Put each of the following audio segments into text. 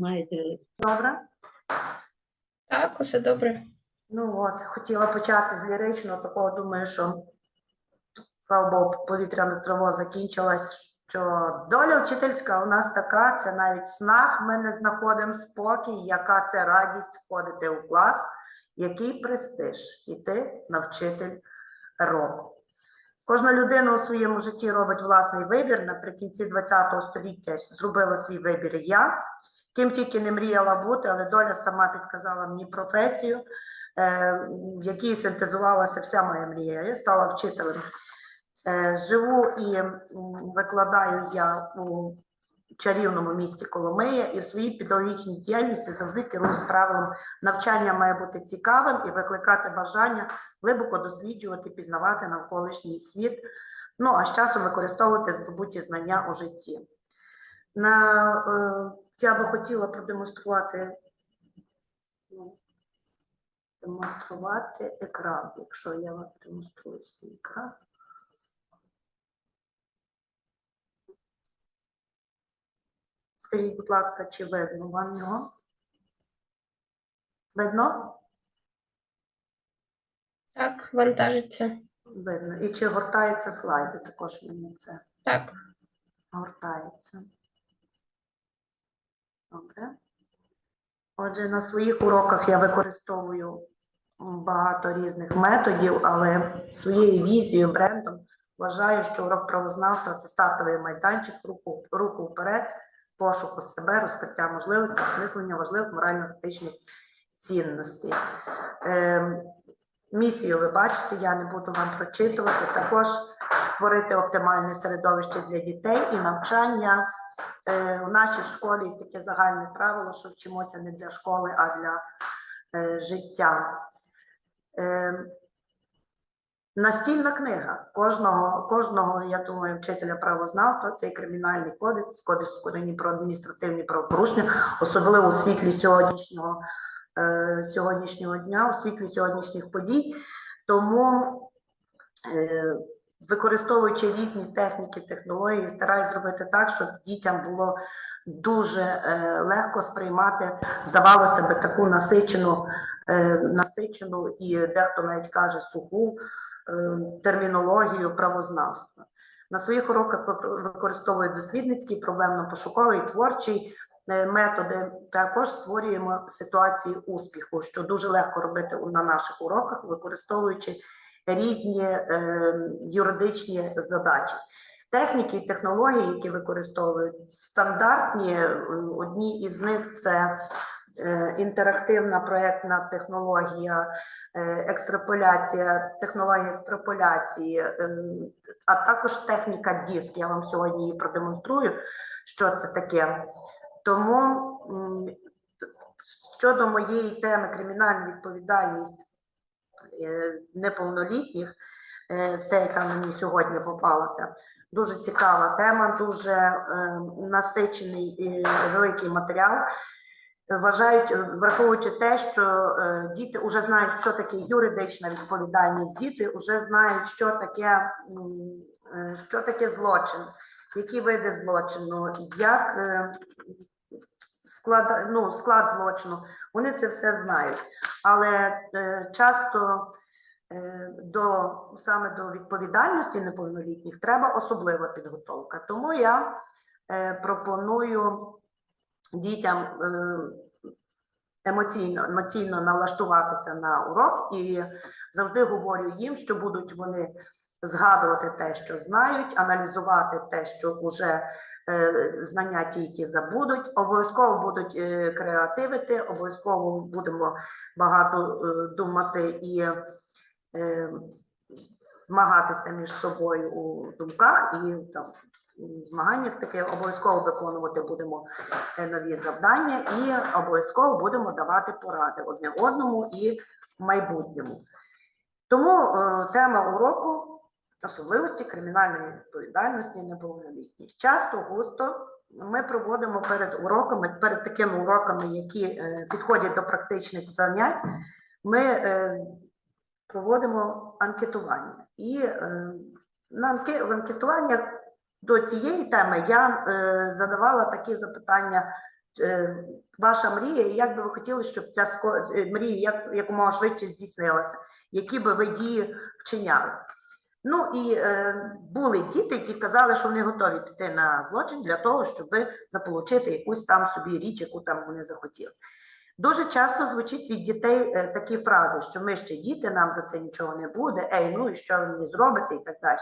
маєте Добре? Так, усе добре. Ну от, хотіла почати з ліричного, такого думаю, що слава Богу, повітряна тривога закінчилась. Що доля вчительська у нас така, це навіть снах, ми не знаходимо спокій, яка це радість входити у клас, який престиж іти на вчитель року. Кожна людина у своєму житті робить власний вибір. Наприкінці ХХ століття зробила свій вибір я. Ким тільки не мріяла бути, але доля сама підказала мені професію, е, в якій синтезувалася вся моя мрія. Я стала вчителем. Е, Живу і викладаю я у чарівному місті Коломия, і в своїй педагогічній діяльності завжди керуюсь правилом навчання має бути цікавим і викликати бажання глибоко досліджувати, пізнавати навколишній світ. Ну а з часом використовувати здобуті знання у житті. На, е, я би хотіла продемонструвати ну, демонструвати екран, якщо я вам демонструю свій екран. Скажіть, будь ласка, чи видно вам його? Видно? Так, вантажиться. Видно. І чи гортаються слайди? Також мені це Так. гортається. Добре. Отже, на своїх уроках я використовую багато різних методів, але своєю візією, брендом вважаю, що урок правознавства це стартовий майданчик, руку, руку вперед, пошуку себе, розкриття можливостей, осмислення важливих морально-етичних цінностей. Ем, Місію ви бачите, я не буду вам прочитувати. Також створити оптимальне середовище для дітей і навчання. Е, У нашій школі таке загальне правило, що вчимося не для школи, а для е, життя. Е, Настільна книга кожного, кожного, я думаю, вчителя правознавства, цей кримінальний кодекс, кодекс України про адміністративні правопорушення, особливо у світлі сьогоднішнього, е, сьогоднішнього дня, у світлі сьогоднішніх подій. Тому, е, використовуючи різні техніки, технології, стараюсь зробити так, щоб дітям було дуже е, легко сприймати, здавалося би, таку насичену, насичену і дехто навіть каже суху термінологію правознавства. На своїх уроках використовую дослідницький, проблемно-пошуковий, творчий методи. Також створюємо ситуації успіху, що дуже легко робити на наших уроках, використовуючи різні е, юридичні задачі. Техніки і технології, які використовують стандартні, е, одні із них це е, інтерактивна проєктна технологія, е, екстраполяція, технологія екстраполяції, е, а також техніка диск. Я вам сьогодні її продемонструю, що це таке. Тому щодо моєї теми кримінальна відповідальність е, неповнолітніх, е, те, яка мені сьогодні попалася. Дуже цікава тема, дуже е, насичений і великий матеріал. Вважають, враховуючи те, що діти вже знають, що таке юридична відповідальність, діти вже знають, що таке, що таке злочин, які види злочину, як склад, ну, склад злочину. Вони це все знають. Але е, часто е, до саме до відповідальності неповнолітніх треба особлива підготовка. Тому я е, пропоную дітям е, емоційно, емоційно налаштуватися на урок і завжди говорю їм, що будуть вони згадувати те, що знають, аналізувати те, що вже е, знання тільки забудуть, обов'язково будуть е, креативити, обов'язково будемо багато е, думати і змагатися між собою у думках і там змаганнях таке обов'язково виконувати будемо нові завдання і обов'язково будемо давати поради одне одному і в майбутньому. Тому е, тема уроку особливості кримінальної відповідальності неповнолітніх. Часто густо ми проводимо перед уроками, перед такими уроками, які е, підходять до практичних занять, ми е, проводимо анкетування. І е, на в анкетуваннях до цієї теми я задавала такі запитання ваша мрія, і як би ви хотіли, щоб ця мрія як, якомога швидше здійснилася, які би ви дії вчиняли. Ну і е, були діти, які казали, що вони готові піти на злочин для того, щоб заполучити якусь там собі річ, яку там вони захотіли. Дуже часто звучить від дітей е, такі фрази, що ми ще діти, нам за це нічого не буде, ей, ну і що ви мені зробите, і так далі.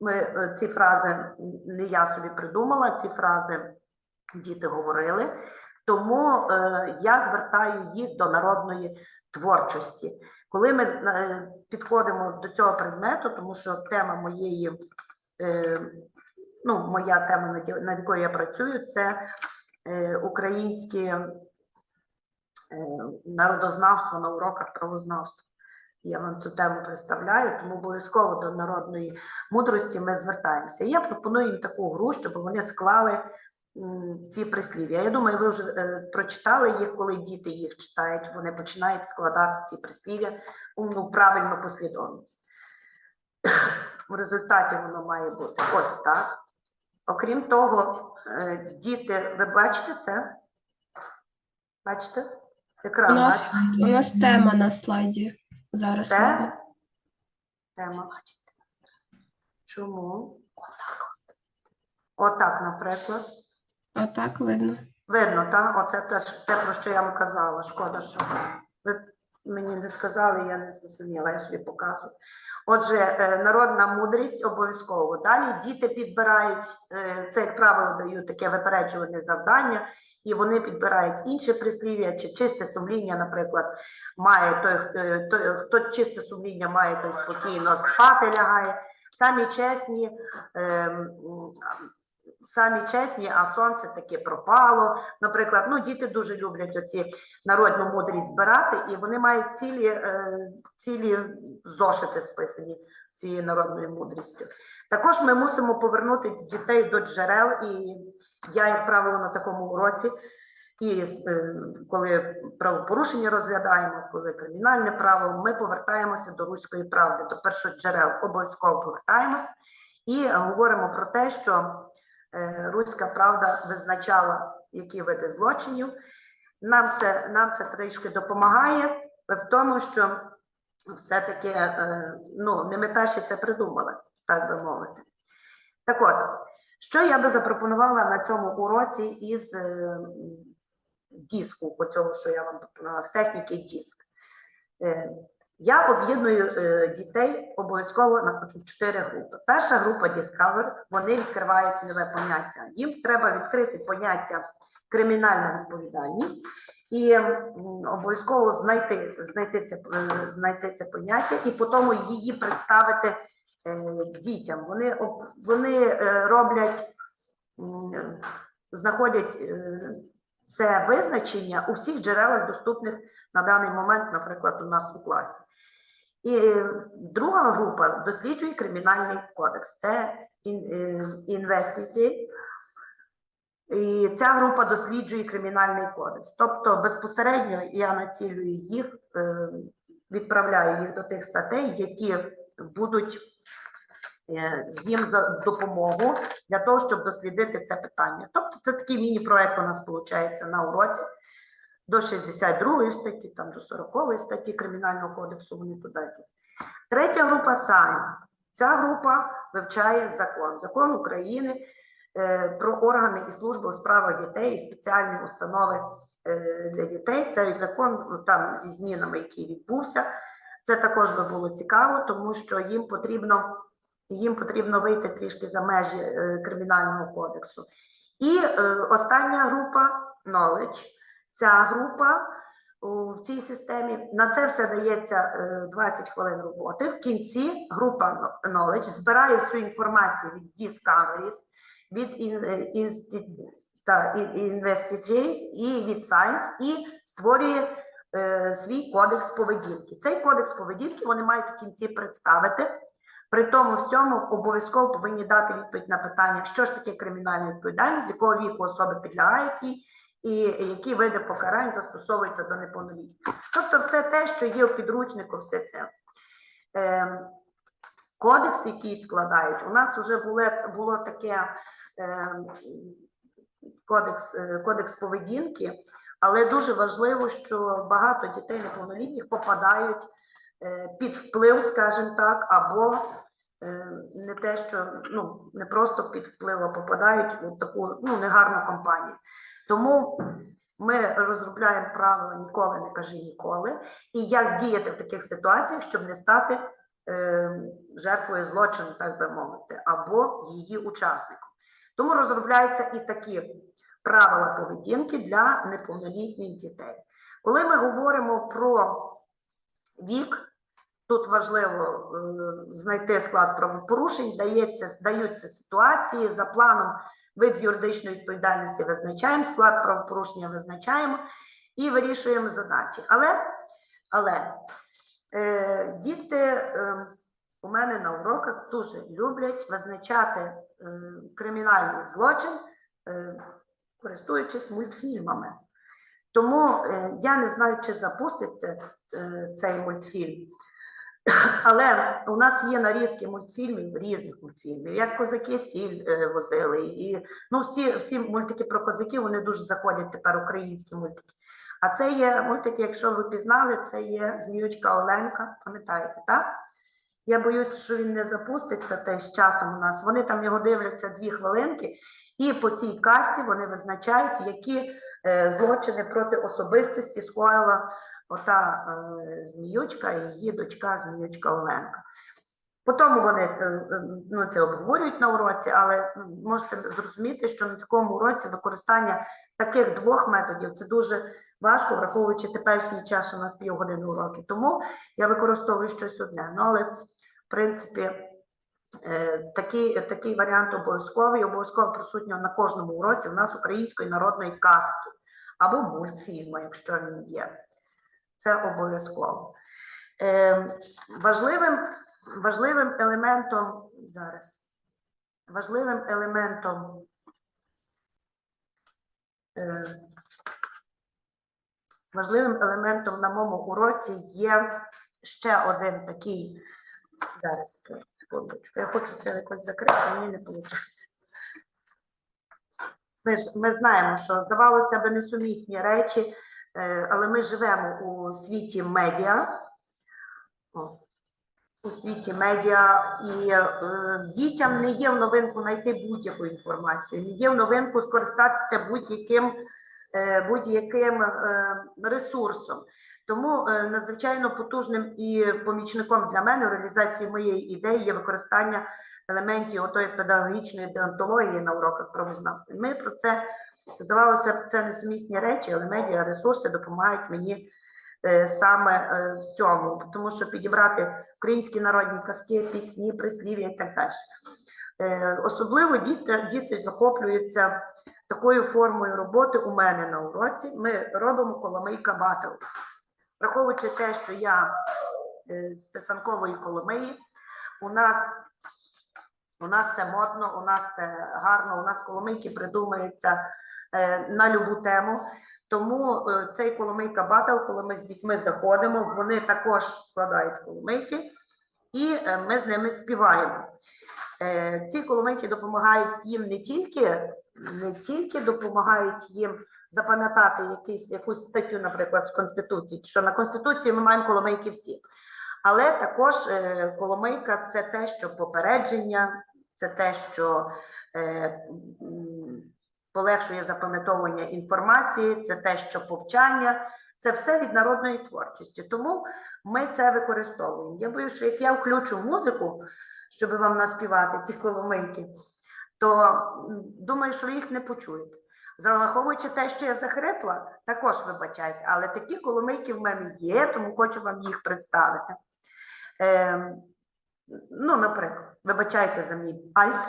Ми е, ці фрази не я собі придумала, ці фрази діти говорили. Тому е, я звертаю їх до народної творчості. Коли ми е, підходимо до цього предмету, тому що тема моєї, е, ну, моя тема, над якою я працюю, це е, українське е, народознавство на уроках правознавства. Я вам цю тему представляю, тому обов'язково до народної мудрості ми звертаємося. Я пропоную їм таку гру, щоб вони склали ці прислів'я. Я думаю, ви вже е, прочитали їх, коли діти їх читають, вони починають складати ці прислів'я у ну, правильну послідовність. В результаті воно має бути ось так. Окрім того, е, діти, ви бачите це? Бачите? У нас, бачите? у нас тема на слайді зараз. Це тема. Чому? Отак. Отак, наприклад. Отак видно. Видно, так? Оце теж те, про що я вам казала. Шкода, що ви мені не сказали, я не зрозуміла, я собі показую. Отже, е, народна мудрість обов'язково. Далі діти підбирають, е, це, як правило, дають таке випереджуване завдання, і вони підбирають інше прислів'я, чи чисте сумління, наприклад, має той, е, той, хто чисте сумління має, той спокійно спати лягає. Самі чесні, ем, самі чесні, а сонце таке пропало. Наприклад, ну діти дуже люблять оці народну мудрість збирати, і вони мають цілі, е, цілі зошити списані цією народною мудрістю. Також ми мусимо повернути дітей до джерел, і я, як правило, на такому уроці. І е, коли правопорушення розглядаємо, коли кримінальне право, ми повертаємося до руської правди, до першоджерел, обов'язково повертаємося і говоримо про те, що руська правда визначала, які види злочинів. Нам це, нам це трішки допомагає в тому, що все-таки е, ну, не ми перші це придумали, так би мовити. Так от, що я би запропонувала на цьому уроці із е, диску, по цьому, що я вам пропонувала, з техніки диск. Я об'єдную е, дітей обов'язково на чотири групи. Перша група Discover, вони відкривають нове поняття. Їм треба відкрити поняття кримінальна відповідальність і обов'язково знайти, знайти, це, е, знайти це поняття і потім її представити е, дітям. Вони, вони роблять, знаходять це визначення у всіх джерелах, доступних на даний момент, наприклад, у нас у класі. І е, друга група досліджує кримінальний кодекс. Це інвестиції. І ця група досліджує кримінальний кодекс. Тобто безпосередньо я націлюю їх, е, відправляю їх до тих статей, які будуть е, їм за допомогу для того, щоб дослідити це питання. Тобто це такий міні-проект у нас виходить на уроці до 62 статті, там до 40 статті Кримінального кодексу вони туди йдуть. Третя група Science. Ця група вивчає закон, закон України е, про органи і служби у справах дітей і спеціальні установи е, для дітей. Цей закон ну, там зі змінами, які відбувся. Це також би було цікаво, тому що їм потрібно, їм потрібно вийти трішки за межі е, кримінального кодексу. І остання група knowledge. Ця група в цій системі на це все дається е, 20 хвилин роботи. В кінці група knowledge збирає всю інформацію від Discoveries, від е, Investigations і від Science і створює е, свій кодекс поведінки. Цей кодекс поведінки вони мають в кінці представити. При тому всьому обов'язково повинні дати відповідь на питання, що ж таке кримінальна відповідальність, з якого віку особи підлягають їй, і які види покарань застосовуються до неповнолітніх. Тобто, все те, що є у підручнику, все це. Ем, Кодекс, який складають, у нас вже було, було таке ем, кодекс, е, кодекс поведінки, але дуже важливо, що багато дітей неповнолітніх попадають е, під вплив, скажімо так, або е, не те, що ну не просто під вплив, а попадають у таку ну негарну компанію. Тому ми розробляємо правила ніколи не кажи ніколи, і як діяти в таких ситуаціях, щоб не стати е, жертвою злочину, так би мовити, або її учасником. Тому розробляються і такі правила поведінки для неповнолітніх дітей. Коли ми говоримо про вік, тут важливо е, знайти склад правопорушень, дається, даються ситуації за планом вид юридичної відповідальності визначаємо, склад правопорушення визначаємо і вирішуємо задачі. Але, але е, діти е, у мене на уроках дуже люблять визначати е, кримінальний злочин, е, користуючись мультфільмами. Тому е, я не знаю, чи запуститься е, цей мультфільм. Але у нас є нарізки мультфільмів, різних мультфільмів, як козаки сіль е, возили. І ну, всі, всі мультики про козаків вони дуже заходять тепер українські мультики. А це є мультики, якщо ви пізнали, це є Зміючка Оленка, пам'ятаєте, так? Я боюся, що він не запуститься теж часом у нас. Вони там його дивляться дві хвилинки, і по цій касі вони визначають, які е, злочини проти особистості скоїла ота е, зміючка і її дочка Зміючка Оленка. Потім вони е, е, ну, це обговорюють на уроці, але можете зрозуміти, що на такому уроці використання таких двох методів це дуже важко, враховуючи теперішній час, у нас півгодини уроки. Тому я використовую щось одне. Ну, але, в принципі, такий, такий варіант обов'язковий, обов'язково присутнього на кожному уроці в нас української народної казки або мультфільму, якщо він є. Це обов'язково. Е, важливим, важливим елементом зараз. Важливим елементом е, важливим елементом на моєму уроці є ще один такий. Зараз, секундочку, я хочу це якось закрити, мені не виходить. Ми ж ми знаємо, що здавалося б несумісні речі, але ми живемо у світі медіа. У світі медіа, і е, дітям не є в новинку знайти будь-яку інформацію, не є в новинку скористатися будь-яким е, будь-яким е, ресурсом. Тому е, надзвичайно потужним і помічником для мене в реалізації моєї ідеї є використання елементів отої педагогічної деонтології на уроках правознавства. Ми про це здавалося б, це несумісні речі, але медіа ресурси допомагають мені е, саме е, в цьому, тому що підібрати українські народні казки, пісні, прислів'я і так далі. Е, Особливо діти, діти захоплюються такою формою роботи у мене на уроці. Ми робимо коломийка батл. Враховуючи те, що я з писанкової коломиї, у нас, у нас це модно, у нас це гарно, у нас коломийки придумуються е, на любу тему. Тому е, цей коломийка батл, коли ми з дітьми заходимо, вони також складають коломийки, і е, ми з ними співаємо. Ці коломийки допомагають їм не тільки, не тільки допомагають їм запам'ятати якийсь, якусь статтю, наприклад, з Конституції, що на Конституції ми маємо коломийки всі. Але також коломийка це те, що попередження, це те, що е, полегшує запам'ятовування інформації, це те, що повчання, це все від народної творчості. Тому ми це використовуємо. Я боюся, що як я включу музику, щоб вам наспівати ці коломийки, то думаю, що їх не почуєте. Зараховуючи те, що я захрипла, також вибачайте, але такі коломийки в мене є, тому хочу вам їх представити. Ем, ну, наприклад, вибачайте за мій альт.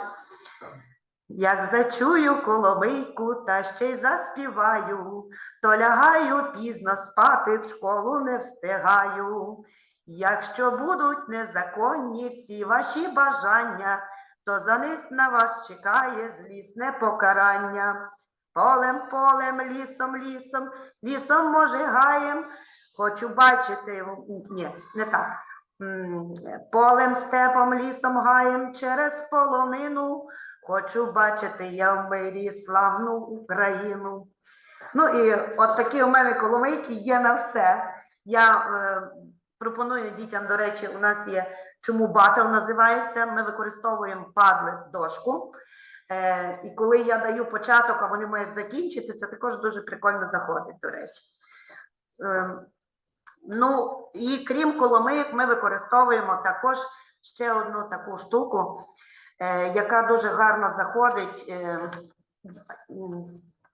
Як зачую коломийку та ще й заспіваю, то лягаю пізно спати, в школу не встигаю. Якщо будуть незаконні всі ваші бажання, то за них на вас чекає злісне покарання. Полем, полем, лісом, лісом, лісом, може, гаєм. Хочу бачити, ні, не так. Полем, степом, лісом, гаєм через полонину. Хочу бачити я в мирі славну Україну. Ну і от такі у мене коломийки є на все. Я е, пропоную дітям, до речі, у нас є чому батл називається. Ми використовуємо падли дошку. Е, і коли я даю початок, а вони мають закінчити, це також дуже прикольно заходить, до речі. Е, ну і крім коломийок, ми використовуємо також ще одну таку штуку, е, яка дуже гарно заходить. Е,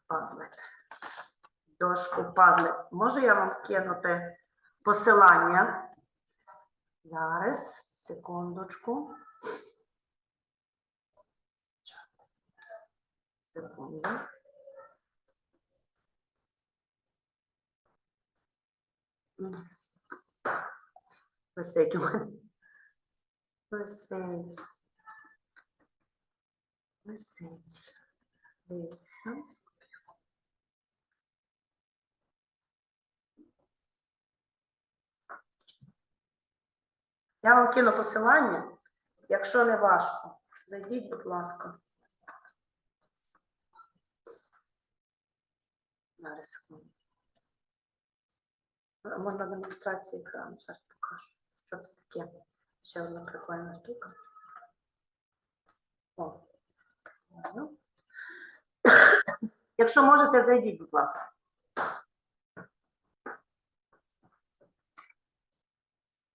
падлет. Дошку падлет. Можу я вам кинути посилання? Зараз, секундочку. Секунду. Висить у мене. Висить. Висить. Дивіться. Я вам кину посилання. Якщо не важко, зайдіть, будь ласка. Зараз секунду. Можна демонстрацію екрану, зараз покажу. Що це таке? Ще одна прикольна штука. О. Ну. Якщо можете, зайдіть, будь ласка.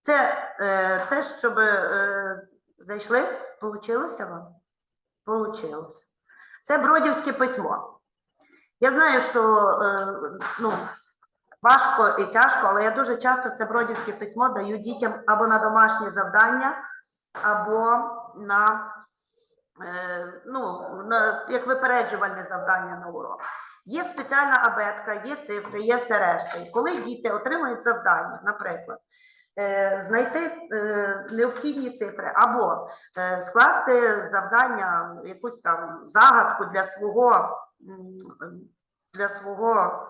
Це, е, це щоб е, зайшли, получилося вам? Получилось. Це бродівське письмо. Я знаю, що е, ну, важко і тяжко, але я дуже часто це бродівське письмо даю дітям або на домашні завдання, або на, е, ну, на як випереджувальне завдання на урок. Є спеціальна абетка, є цифри, є все решта. І коли діти отримують завдання, наприклад, е, знайти е, необхідні цифри або скласти завдання, якусь там загадку для свого, для свого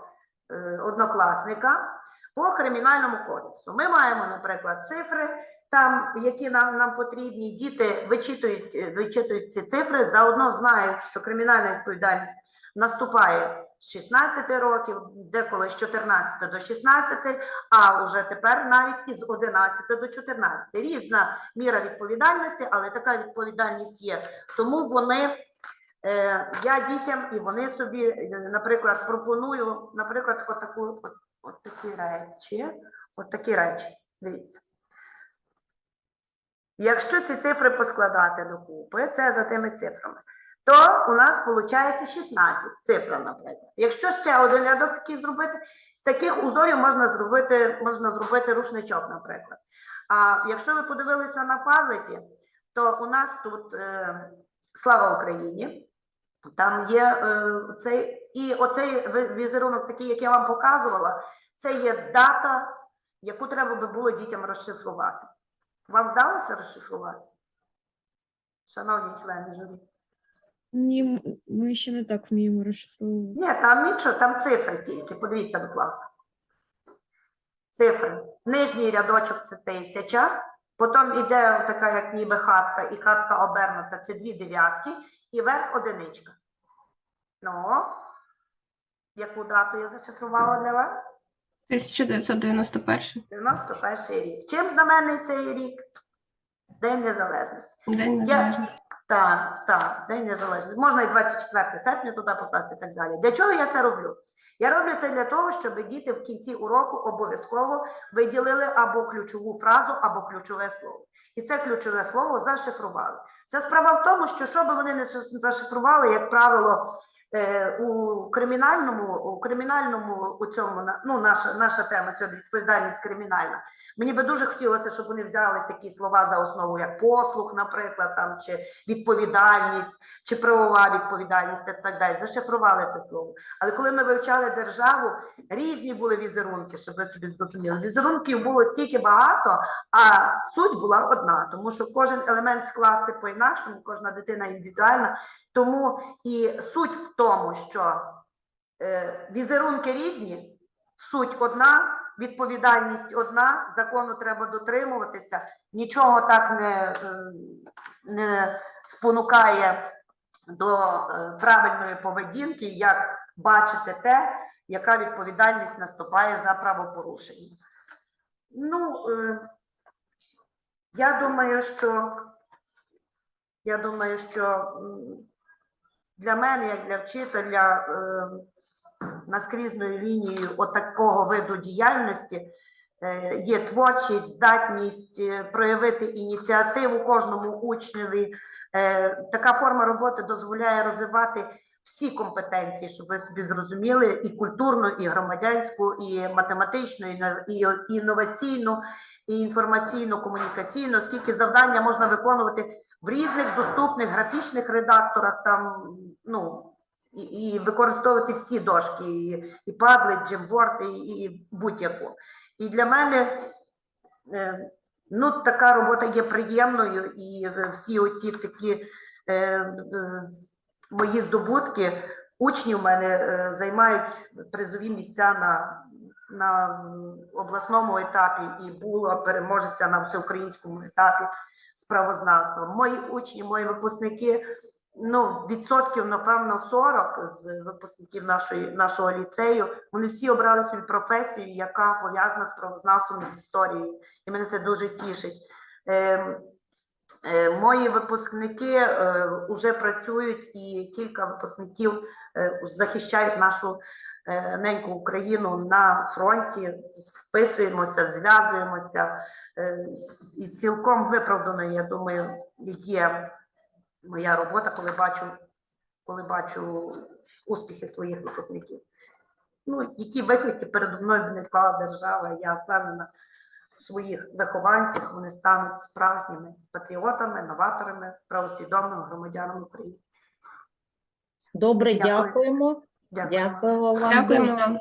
однокласника по кримінальному кодексу. Ми маємо, наприклад, цифри, там, які нам, нам потрібні. Діти вичитують, е, вичитують ці цифри, заодно знають, що кримінальна відповідальність наступає з 16 років, деколи з 14 до 16, а вже тепер навіть із 11 до 14. Різна міра відповідальності, але така відповідальність є. Тому вони, е, я дітям і вони собі, е, наприклад, пропоную, наприклад, отаку, от, от такі речі. От такі речі. Дивіться. Якщо ці цифри поскладати докупи, це за тими цифрами, то у нас виходить 16 цифр, наприклад. Якщо ще один рядок такий зробити, з таких узорів можна зробити, можна зробити рушничок, наприклад. А якщо ви подивилися на пазлеті, то у нас тут е, слава Україні. Там є е, цей, і оцей візерунок, такий, як я вам показувала, це є дата, яку треба би було дітям розшифрувати. Вам вдалося розшифрувати? Шановні члени журі? Ні, ми ще не так вміємо розшифровувати. Ні, там нічого, там цифри тільки. Подивіться, будь ласка. Цифри. Нижній рядочок це тисяча, потім іде така, як ніби хатка, і хатка обернута, це дві дев'ятки, і верх одиничка. Ну, яку дату я зашифрувала для вас? 1991. 91 рік. Чим знаменний цей рік? День Незалежності. День Я- Так, так, День Незалежності. Можна і 24 серпня туди покласти і так далі. Для чого я це роблю? Я роблю це для того, щоб діти в кінці уроку обов'язково виділили або ключову фразу, або ключове слово. І це ключове слово зашифрували. Це справа в тому, що що би вони не зашифрували, як правило, у кримінальному, у кримінальному у цьому ну, наша, наша тема сьогодні відповідальність кримінальна. Мені би дуже хотілося, щоб вони взяли такі слова за основу, як послуг, наприклад, там чи відповідальність, чи правова відповідальність, і так далі. Зашифрували це слово. Але коли ми вивчали державу, різні були візерунки, щоб ви собі зрозуміли. Візерунків було стільки багато, а суть була одна, тому що кожен елемент скласти по-інакшому, кожна дитина індивідуальна. Тому і суть що е, візерунки різні, суть одна, відповідальність одна, закону треба дотримуватися, нічого так не, е, не спонукає до е, правильної поведінки, як бачити те, яка відповідальність наступає за правопорушення. Ну, е, я думаю, що я думаю, що для мене, як для вчителя, е, наскрізною лінією отакого виду діяльності е, є творчість, здатність е, проявити ініціативу кожному учневі. Е, Така форма роботи дозволяє розвивати всі компетенції, щоб ви собі зрозуміли, і культурну, і громадянську, і математичну, і інноваційну, і інформаційно-комунікаційну, оскільки завдання можна виконувати в різних доступних графічних редакторах, там ну і, і використовувати всі дошки, і, і Padlet, Jamboard, і, і будь-яку. І для мене е, ну, така робота є приємною, і всі оті такі е, е, мої здобутки учні в мене е, займають призові місця на, на обласному етапі і була переможеця на всеукраїнському етапі з правознавства. Мої учні, мої випускники, ну, відсотків, напевно, 40 з випускників нашої, нашого ліцею, вони всі обрали свою професію, яка пов'язана з правознавством з історією. І мене це дуже тішить. Ем, Е, Мої випускники вже працюють, і кілька випускників е, захищають нашу е, неньку Україну на фронті. Списуємося, зв'язуємося. Е, І цілком виправданою, я думаю, є моя робота, коли бачу, коли бачу успіхи своїх випускників. Ну, які виклики передо мною б не клала держава, я впевнена в своїх вихованцях вони стануть справжніми патріотами, новаторами, правосвідомими громадянами України. Добре, Дякую. дякуємо. Дякую. Дякую вам. Дякуємо вам.